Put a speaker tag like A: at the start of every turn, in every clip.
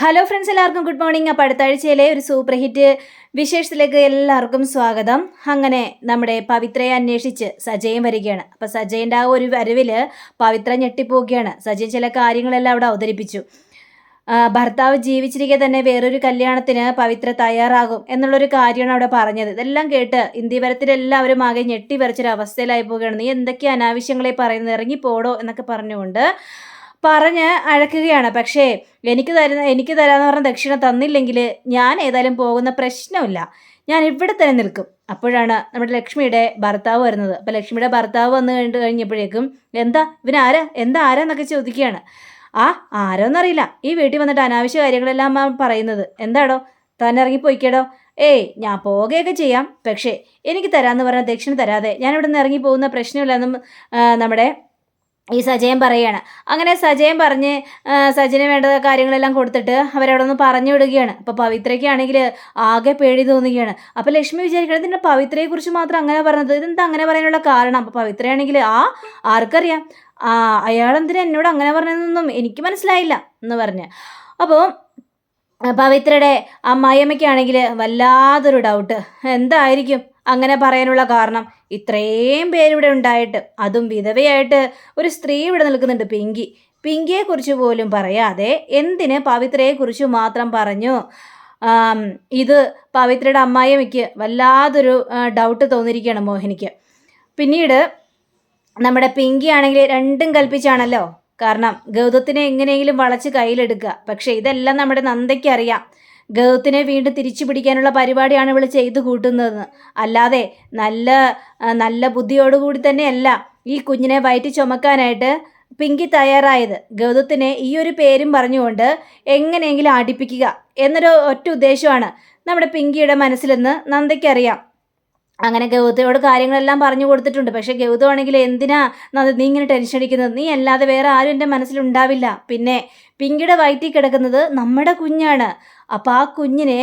A: Hello friends എല്ലാവർക്കും good morning അപ്പോൾ അടുത്ത ആഴ്ചയിലെ ഒരു സൂപ്പർ ഹിറ്റ് വിശേഷത്തിലേക്ക് എല്ലാവർക്കും സ്വാഗതം. അങ്ങനെ നമ്മുടെ പവിത്രയെ അന്വേഷിച്ച് സജയൻ വരികയാണ്. അപ്പോൾ സജയന്റെ ആ ഒരു വരവിൽ പവിത്ര ഞെട്ടിപ്പോവുകയാണ്. സജയൻ ചില കാര്യങ്ങളെല്ലാം അവിടെ അവതരിപ്പിച്ചു. ഭർത്താവ് ജീവിച്ചിരിക്കെ തന്നെ വേറൊരു കല്യാണത്തിന് പവിത്ര തയ്യാറാകും എന്നുള്ളൊരു കാര്യമാണ് അവിടെ പറഞ്ഞത്. ഇതെല്ലാം കേട്ട് ഇന്ത്യവരത്തിലെല്ലാവരും ആകെ ഞെട്ടി വരച്ചൊരു അവസ്ഥയിലായി പോവുകയാണ്. നീ എന്തൊക്കെ അനാവശ്യങ്ങളെ പറയുന്നത്? ഇറങ്ങിപ്പോടോ എന്നൊക്കെ പറഞ്ഞുകൊണ്ട് പറഞ്ഞ് അഴക്കുകയാണ്. പക്ഷേ എനിക്ക് തരുന്ന എനിക്ക് തരാമെന്ന് പറഞ്ഞ ദക്ഷിണ തന്നില്ലെങ്കിൽ ഞാൻ ഏതായാലും പോകുന്ന പ്രശ്നമില്ല. ഞാൻ ഇവിടെ തന്നെ നിൽക്കും. അപ്പോഴാണ് നമ്മുടെ ലക്ഷ്മിയുടെ ഭർത്താവ് വരുന്നത്. അപ്പോൾ ലക്ഷ്മിയുടെ ഭർത്താവ് വന്ന് കണ്ടു കഴിഞ്ഞപ്പോഴേക്കും എന്താ ഇവൻ ആരാ? എന്താ ആരാന്നൊക്കെ ചോദിക്കുകയാണ്. ആ ആരോന്നറിയില്ല. ഈ വീട്ടിൽ വന്നിട്ട് അനാവശ്യ കാര്യങ്ങളെല്ലാം പറയുന്നത്. എന്താടോ? താൻ ഇറങ്ങിപ്പോയിക്കേടോ ഏയ് ഞാൻ പോകുകയൊക്കെ ചെയ്യാം. പക്ഷേ എനിക്ക് തരാമെന്ന് പറഞ്ഞാൽ ദക്ഷിണ തരാതെ ഞാൻ ഇവിടെ നിന്ന് ഇറങ്ങി പോകുന്ന പ്രശ്നമില്ലെന്നും നമ്മുടെ ഈ സജയൻ പറയുകയാണ്. അങ്ങനെ സജയൻ പറഞ്ഞ് ആ, സജന് വേണ്ട കാര്യങ്ങളെല്ലാം കൊടുത്തിട്ട് അവരവിടെ നിന്ന് പറഞ്ഞു വിടുകയാണ്. അപ്പോൾ പവിത്രയ്ക്കാണെങ്കിൽ ആകെ പേടി തോന്നുകയാണ്. അപ്പോൾ ലക്ഷ്മി വിചാരിക്കണം ഇതിന്റെ പവിത്രയെക്കുറിച്ച് മാത്രം അങ്ങനെ പറഞ്ഞത്. ഇതെന്താ അങ്ങനെ പറയാനുള്ള കാരണം? അപ്പോൾ പവിത്രയാണെങ്കിൽ ആ ആർക്കറിയാം. ആ അയാളെന്തിനാ എന്നോട് അങ്ങനെ പറഞ്ഞതെന്നൊന്നും എനിക്ക് മനസ്സിലായില്ല എന്ന് പറഞ്ഞ്. അപ്പോൾ പവിത്രയുടെ അമ്മായിയമ്മയ്ക്കാണെങ്കിൽ വല്ലാതൊരു ഡൗട്ട് എന്തായിരിക്കും? അങ്ങനെ പറയാനുള്ള കാരണം ഇത്രയും പേരിവിടെ ഉണ്ടായിട്ട് അതും വിധവയായിട്ട് ഒരു സ്ത്രീ ഇവിടെ നിൽക്കുന്നുണ്ട് പിങ്കി. പിങ്കിയെക്കുറിച്ച് പോലും പറയാതെ എന്തിന് പവിത്രയെക്കുറിച്ച് മാത്രം പറഞ്ഞു? ഇത് പവിത്രയുടെ അമ്മായിയമ്മയ്ക്ക് വല്ലാതൊരു ഡൗട്ട് തോന്നിയിരിക്കുകയാണ് മോഹിനിക്ക്. പിന്നീട് നമ്മുടെ പിങ്കി ആണെങ്കിൽ രണ്ടും കൽപ്പിച്ചാണല്ലോ. കാരണം ഗൗതത്തിനെ എങ്ങനെയെങ്കിലും വളച്ച് കയ്യിലെടുക്കുക. പക്ഷേ ഇതെല്ലാം നമ്മുടെ നന്ദയ്ക്ക് അറിയാം. ഗൗതത്തിനെ വീണ്ടും തിരിച്ചു പിടിക്കാനുള്ള പരിപാടിയാണ് ഇവൾ ചെയ്തു കൂട്ടുന്നതെന്ന്. അല്ലാതെ നല്ല നല്ല ബുദ്ധിയോടുകൂടി തന്നെയല്ല ഈ കുഞ്ഞിനെ വയറ്റി ചുമക്കാനായിട്ട് പിങ്കി തയ്യാറായത്. ഗൗതത്തിനെ ഈ ഒരു പേരും പറഞ്ഞുകൊണ്ട് എങ്ങനെയെങ്കിലും അടിപ്പിക്കുക എന്നൊരു ഒറ്റ ഉദ്ദേശമാണ് നമ്മുടെ പിങ്കിയുടെ മനസ്സിലെന്ന് നന്ദയ്ക്കറിയാം അങ്ങനെ ഗൗതയോട് കാര്യങ്ങളെല്ലാം പറഞ്ഞു കൊടുത്തിട്ടുണ്ട്. പക്ഷേ ഗൗതം ആണെങ്കിൽ എന്തിനാ നീ ഇങ്ങനെ ടെൻഷൻ അടിക്കുന്നത്? നീ അല്ലാതെ വേറെ ആരും എന്റെ മനസ്സിലുണ്ടാവില്ല. പിന്നെ പിങ്കിയുടെ വയറ്റിൽ കിടക്കുന്നത് നമ്മുടെ കുഞ്ഞാണ്. അപ്പോൾ ആ കുഞ്ഞിനെ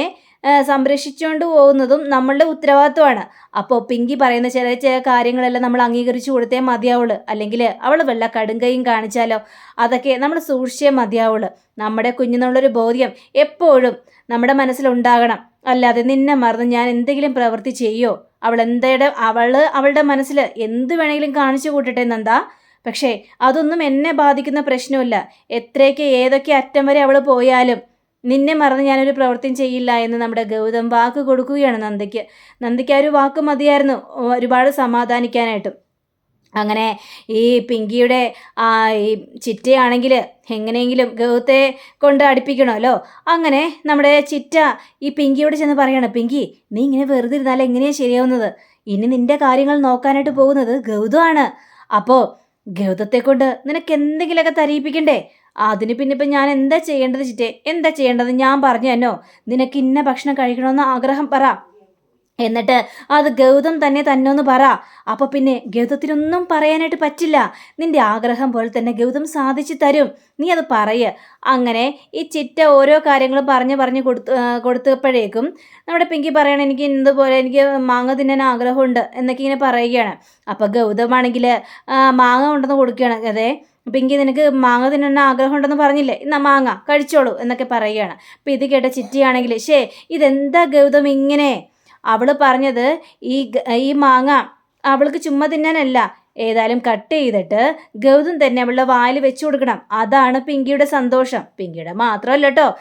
A: സംരക്ഷിച്ചുകൊണ്ട് പോകുന്നതും നമ്മളുടെ ഉത്തരവാദിത്വമാണ്. അപ്പോൾ പിങ്കി പറയുന്ന ചില ചില കാര്യങ്ങളെല്ലാം നമ്മൾ അംഗീകരിച്ചു കൊടുത്തേ മതിയാവുള്ളൂ. അല്ലെങ്കിൽ അവൾ വല്ല കടുങ്കയും കാണിച്ചാലോ? അതൊക്കെ നമ്മൾ സൂക്ഷിച്ചേ മതിയാവുള്ളൂ. നമ്മുടെ കുഞ്ഞിനുള്ളൊരു ബോധ്യം എപ്പോഴും നമ്മുടെ മനസ്സിലുണ്ടാകണം. അല്ലാതെ നിന്നെ മറന്ന് ഞാൻ എന്തെങ്കിലും പ്രവൃത്തി ചെയ്യോ? അവൾ എന്തേടെ അവൾ അവളുടെ മനസ്സിൽ എന്ത് വേണമെങ്കിലും കാണിച്ചു കൂട്ടട്ടെ നന്ദ. പക്ഷേ അതൊന്നും എന്നെ ബാധിക്കുന്ന പ്രശ്നമില്ല എത്രയൊക്കെ ഏതൊക്കെ അറ്റം വരെ അവൾ പോയാലും നിന്നെ മറന്ന് ഞാനൊരു പ്രവൃത്തിയും ചെയ്യില്ല എന്ന് നമ്മുടെ ഗൗതം വാക്ക് കൊടുക്കുകയാണ് നന്ദയ്ക്ക്. നന്ദയ്ക്ക് ആ ഒരു വാക്ക് മതിയായിരുന്നു. ഒരുപാട് സമാധാനിക്കാനായിട്ടും. അങ്ങനെ ഈ പിങ്കിയുടെ ഈ ചിറ്റയാണെങ്കിൽ എങ്ങനെയെങ്കിലും ഗൗത്തെ കൊണ്ട് അടുപ്പിക്കണമല്ലോ. അങ്ങനെ നമ്മുടെ ചിറ്റ ഈ പിങ്കിയോട് ചെന്ന് പറയണം പിങ്കി നീ ഇങ്ങനെ വെറുതെ ഇരുന്നാൽ എങ്ങനെയാണ് ശരിയാവുന്നത്? ഇനി നിന്റെ കാര്യങ്ങൾ നോക്കാനായിട്ട് പോകുന്നത് ഗൗതമാണ്. അപ്പോൾ ഗൗതത്തെ കൊണ്ട് നിനക്ക് എന്തെങ്കിലുമൊക്കെ തരിയിപ്പിക്കണ്ടേ? അതിന് പിന്നെ ഇപ്പം ഞാൻ എന്താ ചെയ്യേണ്ടത് ചിറ്റേ? എന്താ ചെയ്യേണ്ടത്? ഞാൻ പറഞ്ഞു തന്നോ. നിനക്ക് ഇന്ന ഭക്ഷണം കഴിക്കണമെന്ന് ആഗ്രഹം പറ. എന്നിട്ട് അത് ഗൗതം തന്നെ തന്നോന്ന് പറ. അപ്പൊ പിന്നെ ഗൗതത്തിനൊന്നും പറയാനായിട്ട് പറ്റില്ല. നിന്റെ ആഗ്രഹം പോലെ തന്നെ ഗൗതം സാധിച്ചു തരും. നീ അത് പറയ. അങ്ങനെ ഈ ചിറ്റ ഓരോ കാര്യങ്ങളും പറഞ്ഞ് പറഞ്ഞ് കൊടുത്ത് കൊടുത്തപ്പോഴേക്കും നമ്മുടെ പിങ്കി പറയണം എനിക്ക് ഇതുപോലെ എനിക്ക് മാങ്ങ തിന്നാൻ ആഗ്രഹമുണ്ട് എന്നൊക്കെ ഇങ്ങനെ പറയുകയാണ്. അപ്പോൾ ഗൗതമാണെങ്കിൽ മാങ്ങ ഉണ്ടെന്ന് കൊടുക്കുകയാണ്. അതെ പിങ്കി നിനക്ക് മാങ്ങ തിന്നാൻ ആഗ്രഹം ഉണ്ടെന്ന് പറഞ്ഞില്ലേ? എന്നാ മാങ്ങ കഴിച്ചോളൂ എന്നൊക്കെ പറയുകയാണ്. അപ്പോൾ ഇത് കേട്ട ചിറ്റിയാണെങ്കിൽ ശേ ഇതെന്താ ഗൗതം ഇങ്ങനെ? അവൾ പറഞ്ഞത് ഈ ഈ മാങ്ങ അവൾക്ക് ചുമ്മാ തിന്നാനല്ല. ഏതായാലും കട്ട് ചെയ്തിട്ട് ഗൗതം തന്നെ അവളുടെ വായിൽ വെച്ചു കൊടുക്കണം. അതാണ് പിങ്കിയുടെ സന്തോഷം. പിങ്കിയുടെ മാത്രമല്ല കേട്ടോ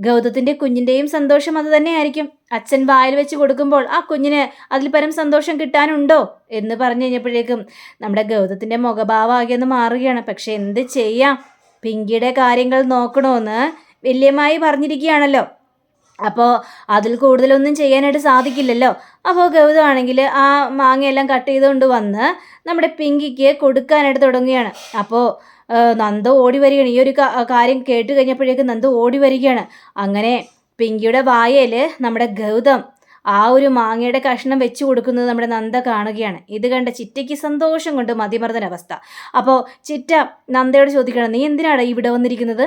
A: ഗൗതത്തിന്റെ കുഞ്ഞിന്റെയും സന്തോഷം അത് തന്നെയായിരിക്കും. അച്ഛൻ വായിൽ വെച്ച് കൊടുക്കുമ്പോൾ ആ കുഞ്ഞിന് അതിൽ പരം സന്തോഷം കിട്ടാനുണ്ടോ? എന്ന് പറഞ്ഞു കഴിഞ്ഞപ്പോഴേക്കും നമ്മുടെ ഗൗതത്തിന്റെ മുഖഭാവമാകെ ഒന്ന് മാറുകയാണ്. പക്ഷെ എന്ത് ചെയ്യാം? പിങ്കിയുടെ കാര്യങ്ങൾ നോക്കണമെന്ന് വല്യമായി പറഞ്ഞിരിക്കുകയാണല്ലോ. അപ്പോൾ അതിൽ കൂടുതലൊന്നും ചെയ്യാനായിട്ട് സാധിക്കില്ലല്ലോ. അപ്പോൾ ഗൗതമാണെങ്കിൽ ആ മാങ്ങയെല്ലാം കട്ട് ചെയ്തുകൊണ്ട് വന്ന് നമ്മുടെ പിങ്കിക്ക് കൊടുക്കാനായിട്ട് തുടങ്ങുകയാണ്. അപ്പോൾ നന്ദ ഓടി വരികയാണ്. ഈ ഒരു കാര്യം കേട്ട് കഴിഞ്ഞപ്പോഴേക്കും നന്ദ ഓടി വരികയാണ്. അങ്ങനെ പിങ്കിയുടെ വായയിൽ നമ്മുടെ ഗൗതം ആ ഒരു മാങ്ങയുടെ കഷ്ണം വെച്ചു കൊടുക്കുന്നത് നമ്മുടെ നന്ദ കാണുകയാണ്. ഇത് കണ്ട ചിറ്റയ്ക്ക് സന്തോഷം കൊണ്ട് മതിമർദ്ദനവസ്ഥ. അപ്പോൾ ചിറ്റ നന്ദയോട് ചോദിക്കണം നീ എന്തിനാണ് ഇവിടെ വന്നിരിക്കുന്നത്?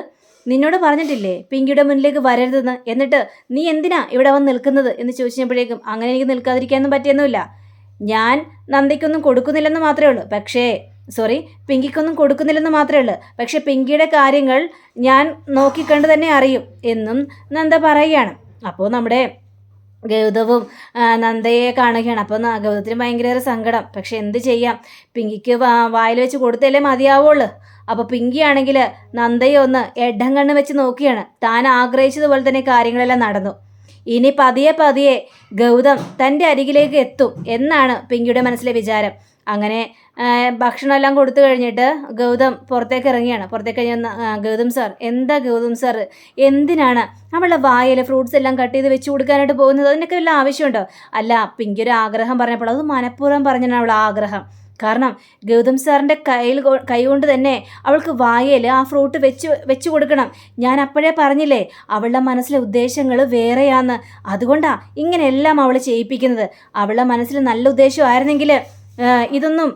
A: നിന്നോട് പറഞ്ഞിട്ടില്ലേ പിങ്കിയുടെ മുന്നിലേക്ക് വരരുതെന്ന്? എന്നിട്ട് നീ എന്തിനാ ഇവിടെ വന്ന് നിൽക്കുന്നത്? എന്ന് ചോദിച്ചപ്പോഴേക്കും അങ്ങനെ എനിക്ക് നിൽക്കാതിരിക്കാനൊന്നും പറ്റിയൊന്നുമില്ല. ഞാൻ നന്ദിക്കൊന്നും കൊടുക്കുന്നില്ലെന്ന് മാത്രമേ ഉള്ളൂ. പക്ഷേ സോറി പിങ്കിക്കൊന്നും കൊടുക്കുന്നില്ലെന്ന് മാത്രമേ ഉള്ളൂ. പക്ഷെ പിങ്കിയുടെ കാര്യങ്ങൾ ഞാൻ നോക്കിക്കണ്ട് തന്നെ അറിയും എന്നും നന്ദ പറയുകയാണ്. അപ്പോൾ നമ്മുടെ ഗൗതവും നന്ദയെ കാണുകയാണ്. അപ്പോൾ ഗൗതത്തിന് ഭയങ്കര സങ്കടം. പക്ഷെ എന്ത് ചെയ്യാം? പിങ്കിക്ക് വായിൽ വെച്ച് കൊടുത്തല്ലേ മതിയാവുള്ളൂ. അപ്പോൾ പിങ്കി ആണെങ്കിൽ നന്ദയെ ഒന്ന് എഡം കണ്ണ് വെച്ച് നോക്കിയാണ്. താൻ ആഗ്രഹിച്ചതുപോലെ തന്നെ കാര്യങ്ങളെല്ലാം നടന്നു. ഇനി പതിയെ പതിയെ ഗൗതം തന്റെ അരികിലേക്ക് എത്തും എന്നാണ് പിങ്കിയുടെ മനസ്സിലെ വിചാരം. അങ്ങനെ ഭക്ഷണമെല്ലാം കൊടുത്തു കഴിഞ്ഞിട്ട് ഗൗതം പുറത്തേക്ക് ഇറങ്ങിയാണ്. പുറത്തേക്ക് കഴിഞ്ഞ ഗൗതം സാർ എന്താ ഗൗതം സാർ എന്തിനാണ് നമ്മളെ വായിൽ ഫ്രൂട്ട്സ് എല്ലാം കട്ട് ചെയ്ത് വെച്ച് കൊടുക്കാനായിട്ട് പോകുന്നത്? അതിനൊക്കെ വല്ല ആവശ്യമുണ്ടോ? അല്ല പിങ്കി ഒരു ആഗ്രഹം പറഞ്ഞപ്പോൾ അത് മനഃപൂർവം പറഞ്ഞാണ് അവളുടെ ആഗ്രഹം. കാരണം ഗൗതം സാറിന്റെ കയ്യിൽ കൈകൊണ്ട് തന്നെ അവൾക്ക് വായയിൽ ആ ഫ്രൂട്ട് വെച്ച് വെച്ച് കൊടുക്കണം. ഞാൻ അപ്പോഴേ പറഞ്ഞില്ലേ അവളുടെ മനസ്സിലെ ഉദ്ദേശങ്ങൾ വേറെയാന്ന്. അതുകൊണ്ടാണ് ഇങ്ങനെയെല്ലാം അവൾ ചെയ്യിപ്പിക്കുന്നത്. അവളുടെ മനസ്സിൽ നല്ല ഉദ്ദേശമായിരുന്നെങ്കിൽ ഇതൊന്നും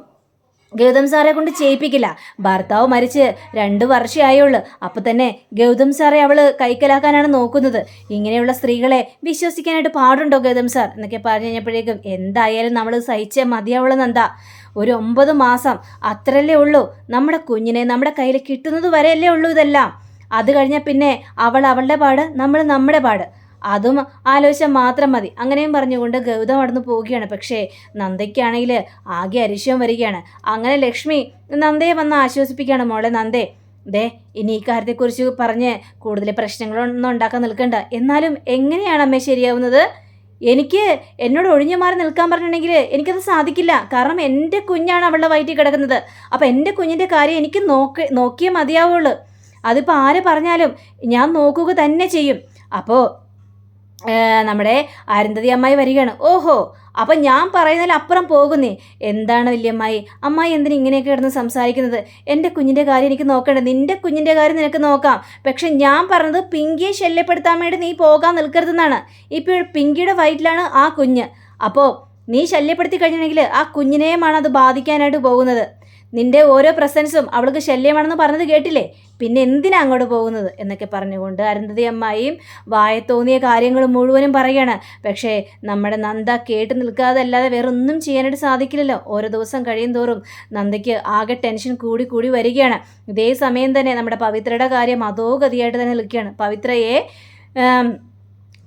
A: ഗൗതം സാറെ കൊണ്ട് ചെയ്യിപ്പിക്കില്ല. ഭർത്താവ് മരിച്ച് രണ്ട് വർഷമായുള്ളൂ അപ്പോൾ തന്നെ ഗൗതം സാറെ അവൾ കൈക്കലാക്കാനാണ് നോക്കുന്നത്. ഇങ്ങനെയുള്ള സ്ത്രീകളെ വിശ്വസിക്കാനായിട്ട് പാടുണ്ടോ ഗൗതം സാർ? എന്നൊക്കെ പറഞ്ഞു കഴിഞ്ഞപ്പോഴേക്കും എന്തായാലും നമ്മൾ സഹിച്ചേ മതിയാവുള്ളൂ നന്ദ. ഒരു ഒമ്പത് മാസം അത്രല്ലേ ഉള്ളൂ. നമ്മുടെ കുഞ്ഞിനെ നമ്മുടെ കയ്യിൽ കിട്ടുന്നത് വരെയല്ലേ ഉള്ളൂ ഇതെല്ലാം. അത് കഴിഞ്ഞാൽ പിന്നെ അവൾ അവളുടെ പാട് നമ്മൾ നമ്മുടെ പാട്. അതും ആലോചിച്ചാൽ മാത്രം മതി. അങ്ങനെയും പറഞ്ഞുകൊണ്ട് ഗൗതം അവിടുന്ന് പോവുകയാണ്. പക്ഷേ നന്ദയ്ക്കാണെങ്കിൽ ആകെ അരിശം വരികയാണ്. അങ്ങനെ ലക്ഷ്മി നന്ദയെ വന്ന് ആശ്വസിപ്പിക്കുകയാണ് മോളെ. നന്ദേ ദേ ഇനി ഈ കാര്യത്തെക്കുറിച്ച് പറഞ്ഞ് കൂടുതൽ പ്രശ്നങ്ങളൊന്നും ഉണ്ടാക്കാൻ നിൽക്കണ്ട. എന്നാലും എങ്ങനെയാണ് അമ്മേ ശരിയാവുന്നത്? എനിക്ക് എന്നോട് ഒഴിഞ്ഞു മാറി നിൽക്കാൻ പറഞ്ഞിട്ടുണ്ടെങ്കിൽ എനിക്കത് സാധിക്കില്ല. കാരണം എന്റെ കുഞ്ഞാണ് അവളുടെ വയറ്റിൽ കിടക്കുന്നത്. അപ്പോൾ എന്റെ കുഞ്ഞിന്റെ കാര്യം എനിക്ക് നോക്കി നോക്കിയേ മതിയാവുള്ളൂ. അതിപ്പോൾ ആര് പറഞ്ഞാലും ഞാൻ നോക്കുക തന്നെ ചെയ്യും. അപ്പോൾ നമ്മുടെ അരുന്ധതി അമ്മായി വരികയാണ്. ഓഹോ അപ്പം ഞാൻ പറയുന്നതിൽ അപ്പുറം പോകുന്നേ. എന്താണ് വല്യമ്മായി? അമ്മായി എന്തിനു ഇങ്ങനെയൊക്കെ കിടന്ന് സംസാരിക്കുന്നത്? എന്റെ കുഞ്ഞിന്റെ കാര്യം എനിക്ക് നോക്കണ്ട. നിന്റെ കുഞ്ഞിന്റെ കാര്യം നിനക്ക് നോക്കാം. പക്ഷെ ഞാൻ പറഞ്ഞത് പിങ്കിയെ ശല്യപ്പെടുത്താൻ വേണ്ടി നീ പോകാൻ നിൽക്കരുതെന്നാണ്. ഇപ്പോൾ പിങ്കിയുടെ വയറ്റിലാണ് ആ കുഞ്ഞ്. അപ്പോൾ നീ ശല്യപ്പെടുത്തി കഴിഞ്ഞിട്ടുണ്ടെങ്കിൽ ആ കുഞ്ഞിനെയുമാണ് അത് ബാധിക്കാനായിട്ട് പോകുന്നത്. നിന്റെ ഓരോ പ്രസൻസും അവൾക്ക് ശല്യമാണെന്ന് പറഞ്ഞത് കേട്ടില്ലേ? പിന്നെ എന്തിനാ അങ്ങോട്ട് പോകുന്നത്? എന്നൊക്കെ പറഞ്ഞുകൊണ്ട് അരുന്ധതി അമ്മായിയും വായ തോന്നിയ കാര്യങ്ങൾ മുഴുവനും പറയുകയാണ് പക്ഷേ നമ്മുടെ നന്ദ കേട്ട് നിൽക്കാതെ അല്ലാതെ വേറെ ഒന്നും ചെയ്യാനായിട്ട് സാധിക്കില്ലല്ലോ. ഓരോ ദിവസം കഴിയും തോറും നന്ദയ്ക്ക് ആകെ ടെൻഷൻ കൂടി കൂടി വരികയാണ്. ഇതേ സമയം തന്നെ നമ്മുടെ പവിത്രയുടെ കാര്യം അതോഗതിയായിട്ട് തന്നെ നിൽക്കുകയാണ്. പവിത്രയെ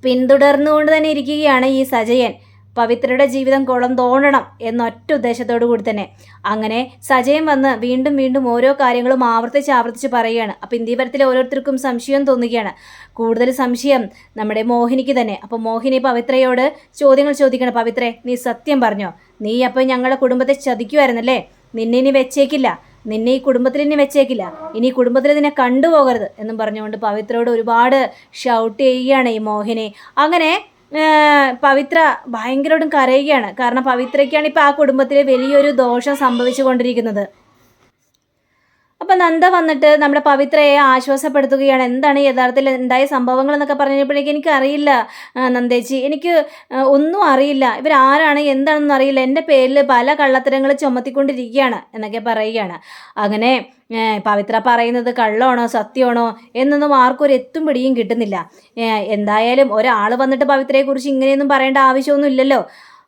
A: പിന്തുടർന്നുകൊണ്ട് തന്നെ ഇരിക്കുകയാണ് ഈ സജയൻ. പവിത്രയുടെ ജീവിതം കുളം തോണ്ടണം എന്നൊറ്റ ഉദ്ദേശത്തോടു കൂടി തന്നെ. അങ്ങനെ സജയം വന്ന് വീണ്ടും വീണ്ടും ഓരോ കാര്യങ്ങളും ആവർത്തിച്ച് ആവർത്തിച്ച് പറയുകയാണ്. അപ്പം ഇന്ത്യവരത്തിലെ ഓരോരുത്തർക്കും സംശയം തോന്നുകയാണ്. കൂടുതൽ സംശയം നമ്മുടെ മോഹിനിക്ക് തന്നെ. അപ്പോൾ മോഹിനി പവിത്രയോട് ചോദ്യങ്ങൾ ചോദിക്കണം. പവിത്രേ നീ സത്യം പറഞ്ഞോ? നീ അപ്പോൾ ഞങ്ങളുടെ കുടുംബത്തെ ചതിക്കുമായിരുന്നല്ലേ നിന്നെ ഇനി വെച്ചേക്കില്ല. നിന്നെ ഈ കുടുംബത്തിൽ ഇനി വെച്ചേക്കില്ല. ഇനി കുടുംബത്തിൽ നിന്നെ കണ്ടുപോകരുത് എന്നും പറഞ്ഞുകൊണ്ട് പവിത്രയോട് ഒരുപാട് ഷൗട്ട് ചെയ്യുകയാണ് ഈ മോഹിനി. അങ്ങനെ പവിത്ര ഭയങ്കരമായിട്ടും കരയുകയാണ്. കാരണം പവിത്രയ്ക്കാണ് ഇപ്പോൾ ആ കുടുംബത്തിലെ വലിയൊരു ദോഷം സംഭവിച്ചു കൊണ്ടിരിക്കുന്നത്. അപ്പം നന്ദ വന്നിട്ട് നമ്മുടെ പവിത്രയെ ആശ്വാസപ്പെടുത്തുകയാണ്. എന്താണ് യഥാർത്ഥത്തിൽ ഉണ്ടായ സംഭവങ്ങൾ എന്നൊക്കെ പറഞ്ഞപ്പോഴേക്കും എനിക്ക് അറിയില്ല നന്ദേച്ചി എനിക്ക് ഒന്നും അറിയില്ല. ഇവരാരാണ് എന്താണെന്ന് അറിയില്ല. എന്റെ പേരിൽ പല കള്ളത്തരങ്ങൾ ചുമത്തിക്കൊണ്ടിരിക്കുകയാണ് എന്നൊക്കെ പറയുകയാണ്. അങ്ങനെ പവിത്ര പറയുന്നത് കള്ളമാണോ സത്യമാണോ എന്നൊന്നും ആർക്കും ഒരു എത്തും പിടിയും കിട്ടുന്നില്ല. എന്തായാലും ഒരാൾ വന്നിട്ട് പവിത്രയെക്കുറിച്ച് ഇങ്ങനെയൊന്നും പറയേണ്ട ആവശ്യമൊന്നും ഇല്ലല്ലോ.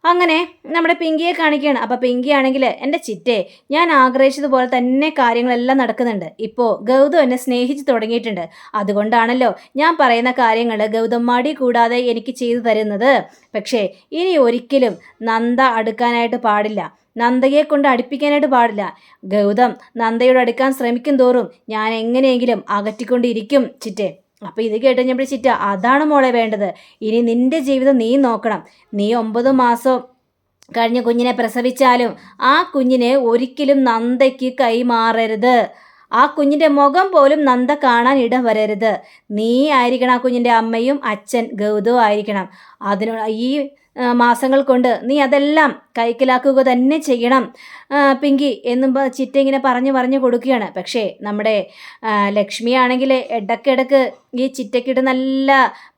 A: അങ്ങനെ നമ്മുടെ പിങ്കിയെ കാണിക്കുകയാണ്. അപ്പോൾ പിങ്കി ആണെങ്കിൽ എന്റെ ചിറ്റേ ഞാൻ ആഗ്രഹിച്ചതുപോലെ തന്നെ കാര്യങ്ങളെല്ലാം നടക്കുന്നുണ്ട്. ഇപ്പോൾ ഗൗതം എന്നെ സ്നേഹിച്ച് തുടങ്ങിയിട്ടുണ്ട്. അതുകൊണ്ടാണല്ലോ ഞാൻ പറയുന്ന കാര്യങ്ങൾ ഗൗതം മടി കൂടാതെ എനിക്ക് ചെയ്തു തരുന്നത്. പക്ഷേ ഇനി ഒരിക്കലും നന്ദ അടുക്കാനായിട്ട് പാടില്ല. നന്ദയെ കൊണ്ട് അടുപ്പിക്കാനായിട്ട് പാടില്ല. ഗൗതം നന്ദയോട് അടുക്കാൻ ശ്രമിക്കും തോറും ഞാൻ എങ്ങനെയെങ്കിലും അകറ്റിക്കൊണ്ടിരിക്കും ചിറ്റേ. അപ്പോൾ ഇത് കേട്ട് കഴിഞ്ഞപ്പോൾ ചിറ്റ അതാണ് മോളെ വേണ്ടത്. ഇനി നിന്റെ ജീവിതം നീ നോക്കണം. നീ ഒമ്പത് മാസം കഴിഞ്ഞ കുഞ്ഞിനെ പ്രസവിച്ചാലും ആ കുഞ്ഞിനെ ഒരിക്കലും നന്ദയ്ക്ക് കൈമാറരുത്. ആ കുഞ്ഞിന്റെ മുഖം പോലും നന്ദ കാണാൻ ഇടവരരുത് നീ ആയിരിക്കണം ആ കുഞ്ഞിന്റെ അമ്മയും അച്ഛൻ ഗൗതവും ആയിരിക്കണം. അതിനുള്ള ഈ മാസങ്ങൾ കൊണ്ട് നീ അതെല്ലാം കൈക്കലാക്കുക തന്നെ ചെയ്യണം പിങ്കി എന്നും ചിറ്റ ഇങ്ങനെ പറഞ്ഞു പറഞ്ഞു കൊടുക്കുകയാണ്. പക്ഷേ നമ്മുടെ ലക്ഷ്മി ആണെങ്കിൽ ഇടയ്ക്കിടയ്ക്ക് ഈ ചിറ്റയ്ക്കിട്ട് നല്ല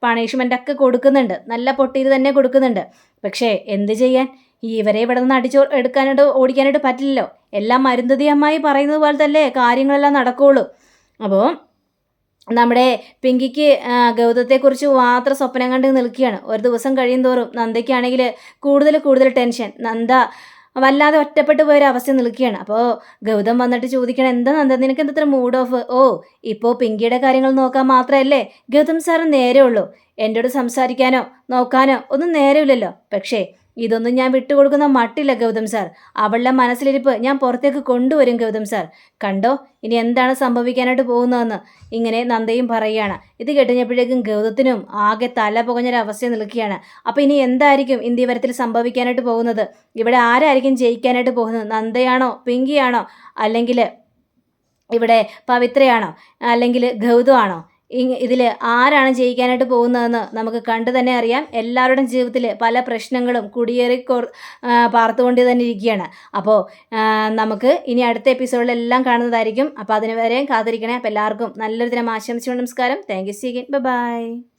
A: പണിഷ്മെന്റൊക്കെ കൊടുക്കുന്നുണ്ട്. നല്ല പൊട്ടിയത് തന്നെ കൊടുക്കുന്നുണ്ട്. പക്ഷേ എന്ത് ചെയ്യാൻ? ഇവരെ ഇവിടെ നിന്ന് അടിച്ചു എടുക്കാനായിട്ട് ഓടിക്കാനായിട്ട് പറ്റില്ലല്ലോ. എല്ലാം മരുന്തതി അമ്മായി പറയുന്നത് പോലെ തന്നെ കാര്യങ്ങളെല്ലാം നടക്കുകയുള്ളൂ അപ്പോൾ നമ്മുടെ പിങ്കിക്ക് ഗൗതത്തെക്കുറിച്ച് മാത്രം സ്വപ്നം കണ്ട് നിൽക്കുകയാണ്. ഒരു ദിവസം കഴിയും തോറും നന്ദയ്ക്കാണെങ്കിൽ കൂടുതൽ കൂടുതൽ ടെൻഷൻ. നന്ദ വല്ലാതെ ഒറ്റപ്പെട്ടു പോയൊരു അവസ്ഥ നിൽക്കുകയാണ്. അപ്പോൾ ഗൗതം വന്നിട്ട് ചോദിക്കണം എന്താ നന്ദ നിനക്ക് എന്തത്ര മൂഡ് ഓഫ് ഓ ഇപ്പോൾ പിങ്കിയുടെ കാര്യങ്ങൾ നോക്കാൻ മാത്രമല്ലേ ഗൗതം സാറ് നേരെ ഉള്ളൂ. എന്നോട് സംസാരിക്കാനോ നോക്കാനോ ഒന്നും നേരമില്ലല്ലോ. പക്ഷേ ഇതൊന്നും ഞാൻ വിട്ടുകൊടുക്കുന്ന മട്ടില്ല ഗൗതം സാർ. അവളുടെ മനസ്സിലിരിപ്പ് ഞാൻ പുറത്തേക്ക് കൊണ്ടുവരും ഗൗതം സാർ. കണ്ടോ? ഇനി എന്താണ് സംഭവിക്കാനായിട്ട് പോകുന്നതെന്ന് ഇങ്ങനെ നന്ദയും പറയുകയാണ്. ഇത് കേട്ടുകഴിഞ്ഞപ്പോഴേക്കും ഗൗതത്തിനും ആകെ തല പുകഞ്ഞൊരവസ്ഥ നിൽക്കുകയാണ്. അപ്പോൾ ഇനി എന്തായിരിക്കും ഇന്ത്യവരത്തിൽ സംഭവിക്കാനായിട്ട് പോകുന്നത്? ഇവിടെ ആരായിരിക്കും ജയിക്കാനായിട്ട് പോകുന്നത്? നന്ദയാണോ പിങ്കിയാണോ അല്ലെങ്കിൽ ഇവിടെ പവിത്രയാണോ അല്ലെങ്കിൽ ഗൗതമാണോ? ഇതിൽ ആരാണ് ജയിക്കാനായിട്ട് പോകുന്നതെന്ന് നമുക്ക് കണ്ടു തന്നെ അറിയാം. എല്ലാവരുടെയും ജീവിതത്തിൽ പല പ്രശ്നങ്ങളും കുടിയേറി പാർത്തുകൊണ്ട് തന്നെ ഇരിക്കുകയാണ്. അപ്പോൾ നമുക്ക് ഇനി അടുത്ത എപ്പിസോഡിലെല്ലാം കാണുന്നതായിരിക്കും. അപ്പോൾ അതിന് വരെയും കാത്തിരിക്കണേ. അപ്പോൾ എല്ലാവർക്കും നല്ലൊരു ദിനം ആശംസിച്ചു നമസ്കാരം. Thank you സീഗിൻ by